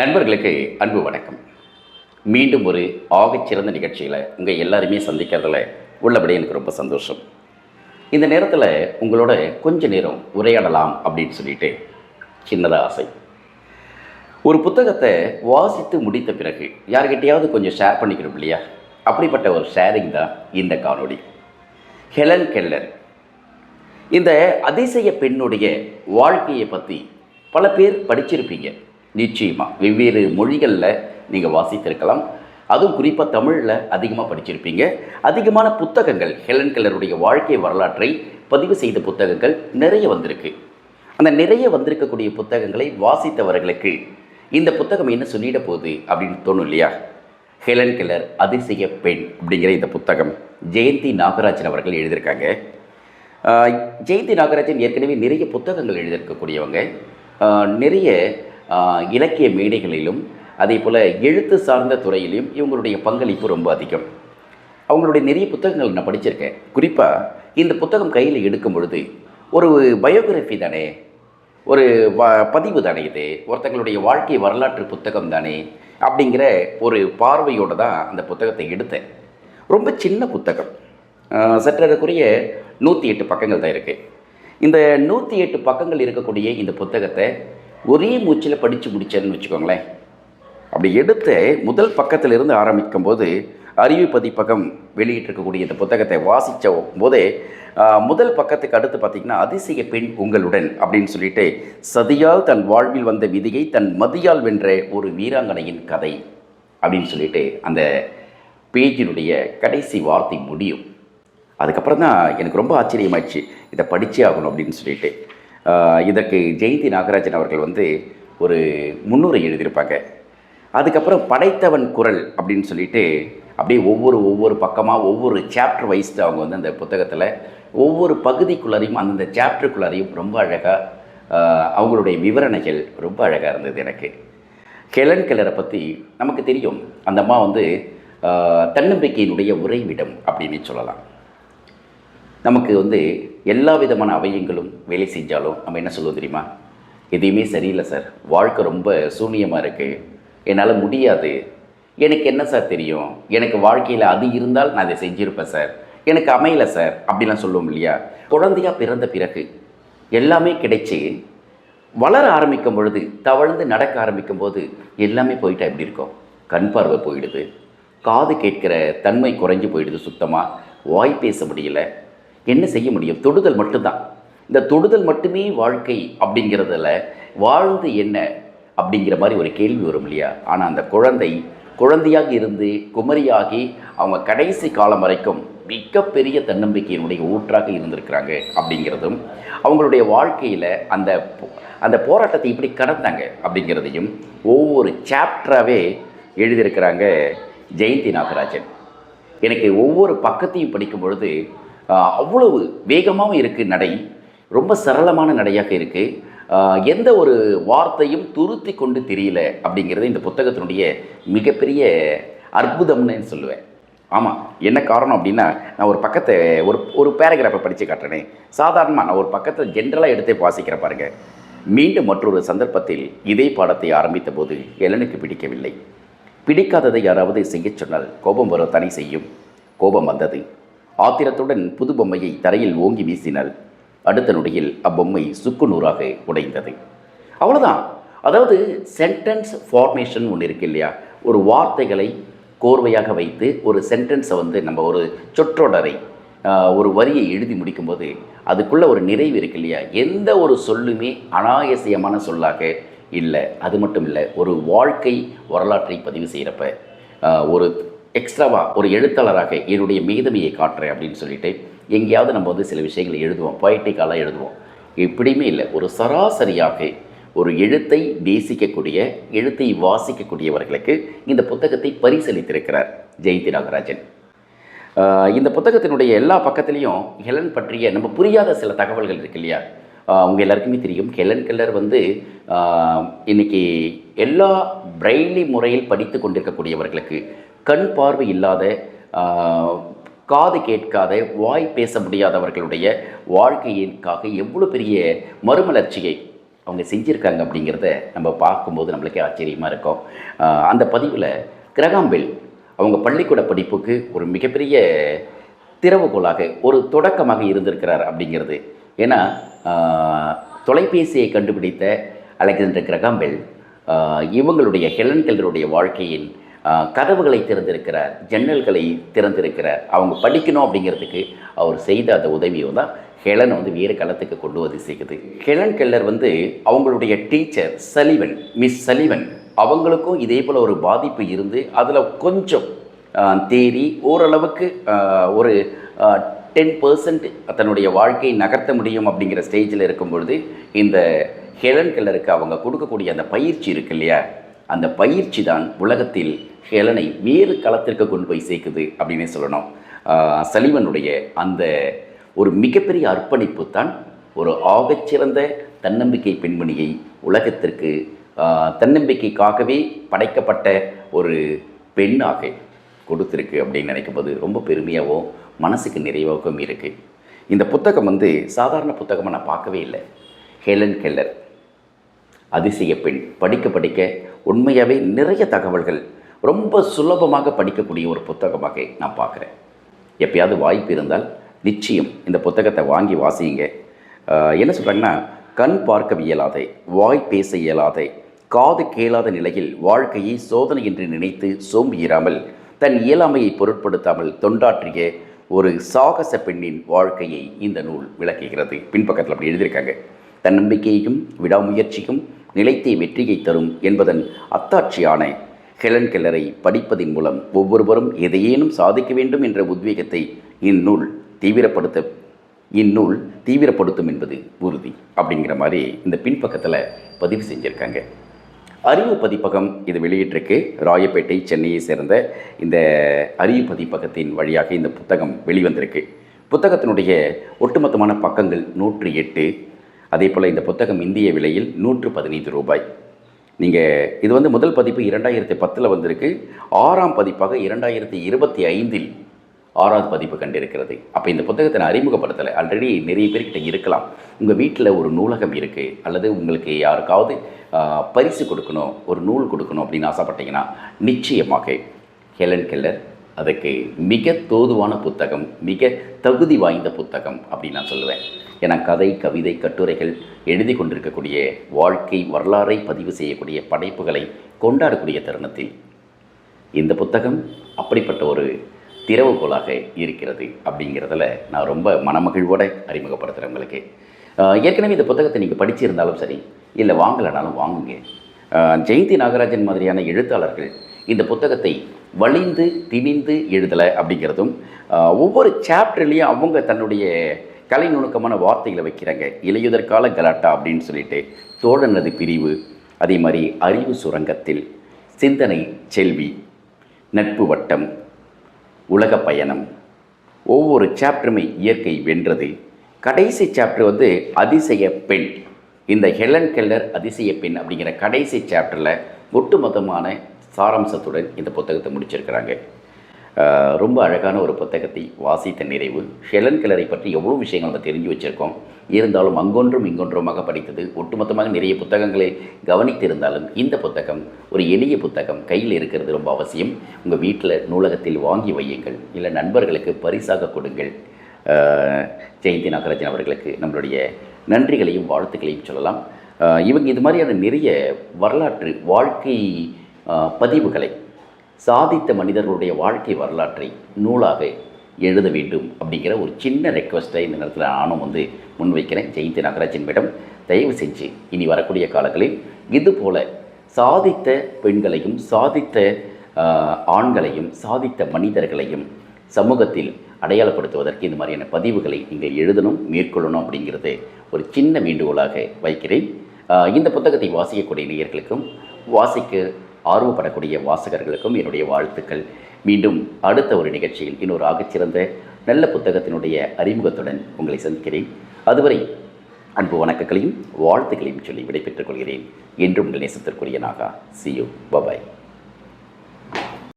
நண்பர்களுக்கு அன்பு வணக்கம். மீண்டும் ஒரு ஆகச்சிறந்த நிகழ்ச்சியில் உங்கள் எல்லாருமே சந்திக்கிறதுல உள்ளபடி எனக்கு ரொம்ப சந்தோஷம். இந்த நேரத்தில் உங்களோட கொஞ்ச நேரம் உரையாடலாம் அப்படின்னு சொல்லிட்டு சின்னதாக ஆசை. ஒரு புத்தகத்தை வாசித்து முடித்த பிறகு யார்கிட்டையாவது கொஞ்சம் ஷேர் பண்ணிக்கணும் இல்லையா? அப்படிப்பட்ட ஒரு ஷேரிங் தான் இந்த காணொளி. Helen Keller. இந்த அதிசய பெண்ணுடைய வாழ்க்கையை பற்றி பல பேர் படிச்சிருப்பீங்க. நிச்சயமாக வெவ்வேறு மொழிகளில் நீங்கள் வாசித்திருக்கலாம். அதுவும் குறிப்பாக தமிழில் அதிகமாக படிச்சிருப்பீங்க. அதிகமான புத்தகங்கள் ஹெலன் கெல்லருடைய வாழ்க்கை வரலாற்றை பதிவு செய்த புத்தகங்கள் நிறைய வந்திருக்கு. அந்த நிறைய வந்திருக்கக்கூடிய புத்தகங்களை வாசித்தவர்களுக்கு இந்த புத்தகம் என்ன சொல்லிட போகுது அப்படின்னு தோணும் இல்லையா? ஹெலன் கெல்லர் அதிசய பெண் அப்படிங்கிற இந்த புத்தகம் ஜெயந்தி நாகராஜன் அவர்கள் எழுதியிருக்காங்க. ஜெயந்தி நாகராஜன் ஏற்கனவே நிறைய புத்தகங்கள் எழுதியிருக்கக்கூடியவங்க. நிறைய இலக்கிய மேடைகளிலும் அதே போல் எழுத்து சார்ந்த துறையிலையும் இவங்களுடைய பங்களிப்பு ரொம்ப அதிகம். அவங்களுடைய நிறைய புத்தகங்கள் நான் படிச்சிருக்கேன். குறிப்பாக இந்த புத்தகம் கையில் எடுக்கும் பொழுது ஒரு பயோகிராஃபி தானே ஒரு வ பதிவு தானே இது ஒருத்தங்களுடைய வாழ்க்கை வரலாற்று புத்தகம் தானே அப்படிங்கிற ஒரு பார்வையோடு தான் அந்த புத்தகத்தை எடுத்தேன். ரொம்ப சின்ன புத்தகம். சற்றதுக்குரிய நூற்றி எட்டு பக்கங்கள் தான் இருக்குது இந்த நூற்றி எட்டு பக்கங்கள் இருக்கக்கூடிய இந்த புத்தகத்தை ஒரே மூச்சில் படித்து முடித்தேன்னு வச்சுக்கோங்களேன். அப்படி எடுத்து முதல் பக்கத்திலிருந்து ஆரம்பிக்கும் போது அறிவு பதிப்பகம் வெளியிட்டிருக்கக்கூடிய இந்த புத்தகத்தை வாசித்த போதே முதல் பக்கத்துக்கு அடுத்து பார்த்திங்கன்னா அதிசய பெண் உங்களுடன் அப்படின்னு சொல்லிட்டு சதியால் தன் வாழ்வில் வந்த விதியை தன் மதியால் வென்ற ஒரு வீராங்கனையின் கதை அப்படின்னு சொல்லிட்டு அந்த பேஜினுடைய கடைசி வார்த்தை முடியும். அதுக்கப்புறம் தான் எனக்கு ரொம்ப ஆச்சரியமாயிடுச்சு இதை படித்தே ஆகணும் அப்படின்னு சொல்லிட்டு. இதற்கு ஜெயந்தி நாகராஜன் அவர்கள் வந்து ஒரு முன்னுரை எழுதியிருப்பாங்க. அதுக்கப்புறம் படைத்தவன் குரல் அப்படின்னு சொல்லிட்டு அப்படியே ஒவ்வொரு ஒவ்வொரு பக்கமாக ஒவ்வொரு சாப்டர் வைஸ் அவங்க வந்து அந்த புத்தகத்தில் ஒவ்வொரு பகுதிக்குள்ளாரையும் அந்தந்த சாப்டருக்குள்ளாரையும் ரொம்ப அழகாக அவங்களுடைய விவரணைகள் ரொம்ப அழகாக இருந்தது எனக்கு. ஹெலன் கிளரை பற்றி நமக்கு தெரியும். அந்த அம்மா வந்து தன்னம்பிக்கையினுடைய உறைவிடம் அப்படின்னு சொல்லலாம். நமக்கு வந்து எல்லா விதமான அவயங்களும் வேலை செஞ்சாலும் நம்ம என்ன சொல்லுவோம் தெரியுமா? எதையுமே சரியில்லை சார். வாழ்க்கை ரொம்ப சூனியமாக இருக்குது என்னால் முடியாது. எனக்கு என்ன சார் தெரியும்? எனக்கு வாழ்க்கையில் அது இருந்தால் நான் அதை செஞ்சுருப்பேன் சார். எனக்கு அமையலை சார். அப்படிலாம் சொல்லுவோம் இல்லையா? குழந்தையாக பிறந்த பிறகு எல்லாமே கிடைச்சி வளர ஆரம்பிக்கும் பொழுது தவழ்ந்து நடக்க ஆரம்பிக்கும் போது எல்லாமே போயிட்டா எப்படி இருக்கும்? கண் பார்வை போயிடுது. காது கேட்கிற தன்மை குறைஞ்சு போயிடுது சுத்தமாக வாய் பேச முடியல. என்ன செய்ய முடியும்? தொடுதல் மட்டும்தான். இந்த தொடுதல் மட்டுமே வாழ்க்கை அப்படிங்கிறதுல வாழ்ந்து என்ன அப்படிங்கிற மாதிரி ஒரு கேள்வி வரும் இல்லையா? ஆனால் அந்த குழந்தை குழந்தையாக இருந்து குமரியாகி அவங்க கடைசி காலம் வரைக்கும் மிகப்பெரிய தன்னம்பிக்கையினுடைய ஊற்றாக இருந்திருக்கிறாங்க அப்படிங்கிறதும் அவங்களுடைய வாழ்க்கையில் அந்த அந்த போராட்டத்தை இப்படி கடந்தாங்க அப்படிங்கிறதையும் ஒவ்வொரு சாப்டராகவே எழுதியிருக்கிறாங்க ஜெயந்தி நாகராஜன். எனக்கு ஒவ்வொரு பக்கத்தையும் படிக்கும் பொழுது அவ்வளவு வேகமாகவும் இருக்குது நடை. ரொம்ப சரளமான நடையாக இருக்குது எந்த ஒரு வார்த்தையும் துருத்தி கொண்டு தெரியல அப்படிங்கிறது இந்த புத்தகத்தினுடைய மிகப்பெரிய அற்புதம்னு சொல்லுவேன். ஆமாம் என்ன காரணம் அப்படின்னா நான் ஒரு பக்கத்தை ஒரு ஒரு பேராகிராஃபை படித்து காட்டுறேனே. சாதாரணமாக நான் ஒரு பக்கத்தை ஜென்ரலாக எடுத்தே வாசிக்கிற பாருங்கள் மீண்டும் மற்றொரு சந்தர்ப்பத்தில் இதே பாடத்தை ஆரம்பித்த போது எலனுக்கு பிடிக்கவில்லை. பிடிக்காததை யாராவது செய்யச் சொன்னால் கோபம் வர தனி செய்யும். கோபம் வந்தது. ஆத்திரத்துடன் புது பொம்மையை தரையில் ஓங்கி வீசினர். அடுத்த நொடியில் அப்பொம்மை சுக்குநூறாக உடைந்தது. அவ்வளோதான் அதாவது சென்டென்ஸ் ஃபார்மேஷன் ஒன்று இருக்கு இல்லையா? ஒரு வார்த்தைகளை கோர்வையாக வைத்து ஒரு சென்டென்ஸை வந்து நம்ம ஒரு சொற்றொடரை ஒரு வரியை எழுதி முடிக்கும்போது அதுக்குள்ளே ஒரு நிறைவு இருக்கு இல்லையா? எந்த ஒரு சொல்லுமே அனாயசியமான சொல்லாக இல்லை. அது மட்டும் இல்லை ஒரு வாழ்க்கை வரலாற்றை பதிவு செய்கிறப்ப ஒரு எக்ஸ்ட்ராவாக ஒரு எழுத்தாளராக என்னுடைய மீதமையை காட்டுறேன் அப்படின்னு சொல்லிட்டு எங்கேயாவது நம்ம வந்து சில விஷயங்களை எழுதுவோம். பொயட்டிக்காலாக எழுதுவோம். எப்படியுமே இல்லை. ஒரு சராசரியாக ஒரு எழுத்தை நேசிக்கக்கூடிய எழுத்தை வாசிக்கக்கூடியவர்களுக்கு இந்த புத்தகத்தை பரிசளித்திருக்கிறார் ஜெயந்தி நாகராஜன். இந்த புத்தகத்தினுடைய எல்லா பக்கத்துலேயும் ஹெலன் பற்றிய நம்ம புரியாத சில தகவல்கள் இருக்கு இல்லையா? அவங்க எல்லாருக்குமே தெரியும். ஹெலன் கெல்லர் வந்து இன்றைக்கி எல்லா பிரெய்லி முறையில் படித்து கொண்டிருக்கக்கூடியவர்களுக்கு கண் பார்வை இல்லாத காது கேட்காத வாய் பேச முடியாதவர்களுடைய வாழ்க்கையிற்காக எவ்வளோ பெரிய மறுமலர்ச்சியை அவங்க செஞ்சுருக்காங்க அப்படிங்கிறத நம்ம பார்க்கும்போது நம்மளுக்கே ஆச்சரியமாக இருக்கும். அந்த பதிவில் கிரகாம்பெல் அவங்க பள்ளிக்கூட படிப்புக்கு ஒரு மிகப்பெரிய திறவுகோலாக ஒரு தொடக்கமாக இருந்திருக்கிறார் அப்படிங்கிறது. ஏன்னா தொலைபேசியை கண்டுபிடித்த அலெக்சாண்டர் கிரகாம்பெல் இவங்களுடைய ஹெலன் கெல்லருடைய வாழ்க்கையின் கதவுகளை திறந்திருக்கிறார் ஜன்னல்களை திறந்திருக்கிறார். அவங்க படிக்கணும் அப்படிங்கிறதுக்கு அவர் செய்த அந்த உதவியை தான் ஹெலனை வந்து வேறு களத்துக்கு கொண்டு வந்து சேர்க்குது. ஹெலன் கெல்லர் வந்து அவங்களுடைய டீச்சர் சலிவன் மிஸ் சலிவன் அவங்களுக்கும் இதே போல் ஒரு பாதிப்பு இருந்து அதில் கொஞ்சம் தேறி ஓரளவுக்கு ஒரு டென் பர்சன்ட் தன்னுடைய வாழ்க்கையை நகர்த்த முடியும் அப்படிங்கிற ஸ்டேஜில் இருக்கும் பொழுது இந்த ஹெலன் கெல்லருக்கு அவங்க கொடுக்கக்கூடிய அந்த பயிற்சி இருக்கு இல்லையா? அந்த பயிற்சி தான் உலகத்தில் ஹெலனை வேறு களத்திற்கு கொண்டு போய் சேர்க்குது அப்படின்னே சொல்லணும். சலிவனுடைய அந்த ஒரு மிகப்பெரிய அர்ப்பணிப்பு தான் ஒரு ஆகச்சிறந்த தன்னம்பிக்கை பெண்மணியை உலகத்திற்கு தன்னம்பிக்கைக்காகவே படைக்கப்பட்ட ஒரு பெண்ணாக கொடுத்துருக்கு அப்படின்னு நினைக்கும்போது ரொம்ப பெருமையாகவும் மனசுக்கு நிறைவாகவும் இருக்குது இந்த புத்தகம் வந்து சாதாரண புத்தகமாக நான் பார்க்கவே இல்லை. ஹெலன் கெல்லர் அதிசய பெண் படிக்க படிக்க உண்மையாகவே நிறைய தகவல்கள் ரொம்ப சுலபமாக படிக்கக்கூடிய ஒரு புத்தகமாக நான் பார்க்குறேன். எப்பயாவது வாய்ப்பு இருந்தால் நிச்சயம் இந்த புத்தகத்தை வாங்கி வாசியுங்க. என்ன சொல்கிறாங்கன்னா கண் பார்க்க இயலாதே வாய் பேச இயலாதே காது கேளாத நிலையில் வாழ்க்கையை சோதனை என்று நினைத்து சோம்பியிராமல் தன் இயலாமையை பொருட்படுத்தாமல் தொண்டாற்றிய ஒரு சாகச பெண்ணின் வாழ்க்கையை இந்த நூல் விளக்குகிறது. பின்பக்கத்தில் அப்படி எழுதியிருக்காங்க. தன்னம்பிக்கையையும் விடாமுயற்சியும் நிலைத்த வெற்றியை தரும் என்பதன் அத்தாட்சியான ஹெலன் கெல்லரை படிப்பதின் மூலம் ஒவ்வொருவரும் எதையேனும் சாதிக்க வேண்டும் என்ற உத்வேகத்தை இந்நூல் தீவிரப்படுத்த இந்நூல் தீவிரப்படுத்தும் என்பது உறுதி அப்படிங்கிற மாதிரி இந்த பின்பக்கத்தில் பதிவு செஞ்சுருக்காங்க. அறிவு பதிப்பகம் இது வெளியிட்டிருக்கு. ராயப்பேட்டை சென்னையை சேர்ந்த இந்த அறிவு பதிப்பகத்தின் வழியாக இந்த புத்தகம் வெளிவந்திருக்கு. புத்தகத்தினுடைய ஒட்டுமொத்தமான பக்கங்கள் நூற்றி எட்டு அதே போல் இந்த புத்தகம் இந்திய விலையில் நூற்று பதினைந்து ரூபாய். நீங்கள் இது வந்து முதல் பதிப்பு இரண்டாயிரத்தி பத்தில் வந்திருக்கு. ஆறாம் பதிப்பாக இரண்டாயிரத்தி இருபத்தி ஐந்தில் ஆறாவது பதிப்பு கண்டிருக்கிறது. அப்போ இந்த புத்தகத்தை நான் அறிமுகப்படுத்தலை ஆல்ரெடி நிறைய பேர்கிட்ட இருக்கலாம். உங்கள் வீட்டில் ஒரு நூலகம் இருக்குது அல்லது உங்களுக்கு யாருக்காவது பரிசு கொடுக்கணும் ஒரு நூல் கொடுக்கணும் அப்படின்னு ஆசைப்பட்டீங்கன்னா நிச்சயமாக ஹெலன் கெல்லர் அதுக்கு மிக தோதுவான புத்தகம் மிக தகுதி வாய்ந்த புத்தகம் அப்படின்னு நான் சொல்லுவேன். ஏன்னா கதை கவிதை கட்டுரைகள் எழுதி கொண்டிருக்கக்கூடிய வாழ்க்கை வரலாறை பதிவு செய்யக்கூடிய படைப்புகளை கொண்டாடக்கூடிய தருணத்தில் இந்த புத்தகம் அப்படிப்பட்ட ஒரு திறவுகோலாக இருக்கிறது அப்படிங்கிறதுல நான் ரொம்ப மனமகிழ்வோட அறிமுகப்படுத்துகிறேன் உங்களுக்கு. ஏற்கனவே இந்த புத்தகத்தை நீங்கள் படிச்சிருந்தாலும் சரி இல்லை வாங்கலைனாலும் வாங்குங்க. ஜெயந்தி நாகராஜன் மாதிரியான எழுத்தாளர்கள் இந்த புத்தகத்தை வலிந்து திணிந்து எழுதலை அப்படிங்கிறதும் ஒவ்வொரு சாப்டர்லேயும் அவங்க தன்னுடைய கலை நுணுக்கமான வார்த்தைகளை வைக்கிறாங்க. இளையுதற்கால கலாட்டா அப்படின்னு சொல்லிட்டு தோழனது பிரிவு அதே மாதிரி அறிவு சுரங்கத்தில் சிந்தனை செல்வி நட்பு வட்டம் உலக பயணம் ஒவ்வொரு சாப்டருமே இயற்கை வென்றது. கடைசி சாப்டர் வந்து அதிசய பெண். இந்த ஹெலன் கெல்லர் அதிசய பெண் அப்படிங்கிற கடைசி சாப்டரில் ஒட்டுமொத்தமான சாராம்சத்துடன் இந்த புத்தகத்தை முடிச்சிருக்கிறாங்க. ரொம்ப அழகான ஒரு புத்தகத்தை வாசித்த நிறைவு. ஷெலன் கிளரை பற்றி எவ்வளோ விஷயங்கள் நம்ம தெரிஞ்சு வச்சுருக்கோம். இருந்தாலும் அங்கொன்றும் இங்கொன்றுமாக படித்தது ஒட்டுமொத்தமாக நிறைய புத்தகங்களை கவனித்திருந்தாலும் இந்த புத்தகம் ஒரு எளிய புத்தகம். கையில் இருக்கிறது ரொம்ப அவசியம். உங்கள் வீட்டில் நூலகத்தில் வாங்கி வையுங்கள். இல்லை நண்பர்களுக்கு பரிசாக கொடுங்கள். ஜெயந்தி நாகராஜன் அவர்களுக்கு நம்மளுடைய நன்றிகளையும் வாழ்த்துக்களையும் சொல்லலாம். இவங்க இது மாதிரியான நிறைய வரலாற்று வாழ்க்கை பதிவுகளை சாதித்த மனிதர்களுடைய வாழ்க்கை வரலாற்றை நூலாக எழுத வேண்டும் அப்படிங்கிற ஒரு சின்ன ரெக்வஸ்ட்டை இந்த நேரத்தில் நானும் வந்து முன்வைக்கிறேன். ஜெயந்தி நாகராஜன் மேடம் தயவு செஞ்சு இனி வரக்கூடிய காலங்களில் இதுபோல் சாதித்த பெண்களையும் சாதித்த ஆண்களையும் சாதித்த மனிதர்களையும் சமூகத்தில் அடையாளப்படுத்துவதற்கு இந்த மாதிரியான பதிவுகளை நீங்கள் எழுதணும் மேற்கொள்ளணும் அப்படிங்கிறது ஒரு சின்ன வேண்டுகோளாக வைக்கிறேன். இந்த புத்தகத்தை வாசிக்கக்கூடிய நேயர்களுக்கும் வாசிக்க ஆர்வப்படக்கூடிய வாசகர்களுக்கும் என்னுடைய வாழ்த்துக்கள். மீண்டும் அடுத்த ஒரு நிகழ்ச்சியில் இன்னொரு ஆகச்சிறந்த நல்ல புத்தகத்தினுடைய அறிமுகத்துடன் உங்களை சந்திக்கிறேன். அதுவரை அன்பு வணக்கங்களையும் வாழ்த்துக்களையும் சொல்லி விடைபெற்றுக் கொள்கிறேன். என்றும் உங்கள் நேசத்திற்குரிய நாகா சியூ பபாய்